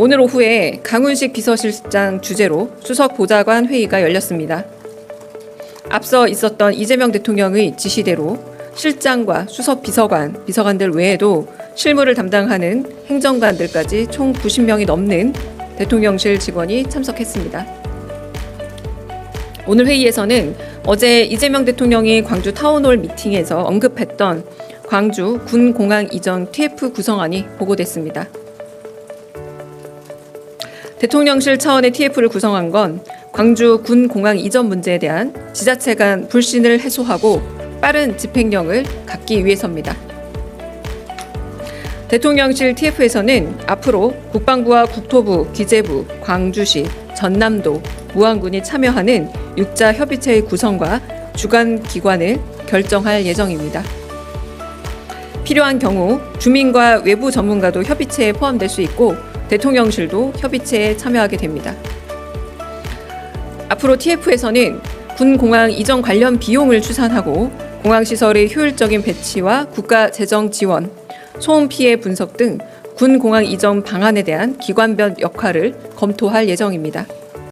오늘 오후에 강훈식 비서실장 주재로 수석 보좌관 회의가 열렸습니다. 앞서 있었던 이재명 대통령의 지시대로 실장과 수석 비서관, 비서관들 외에도 실무를 담당하는 행정관들까지 총 90명이 넘는 대통령실 직원이 참석했습니다. 오늘 회의에서는 어제 이재명 대통령이 광주 타운홀 미팅에서 언급했던 광주 군공항 이전 TF 구성안이 보고됐습니다. 대통령실 차원의 TF를 구성한 건 광주 군 공항 이전 문제에 대한 지자체 간 불신을 해소하고 빠른 집행력을 갖기 위해서입니다. 대통령실 TF에서는 앞으로 국방부와 국토부, 기재부, 광주시, 전남도, 무안군이 참여하는 육자 협의체의 구성과 주관 기관을 결정할 예정입니다. 필요한 경우 주민과 외부 전문가도 협의체에 포함될 수 있고 대통령실도 협의체에 참여하게 됩니다. 앞으로 TF에서는 군 공항 이전 관련 비용을 추산하고 공항 시설의 효율적인 배치와 국가 재정 지원, 소음 피해 분석 등 군 공항 이전 방안에 대한 기관별 역할을 검토할 예정입니다.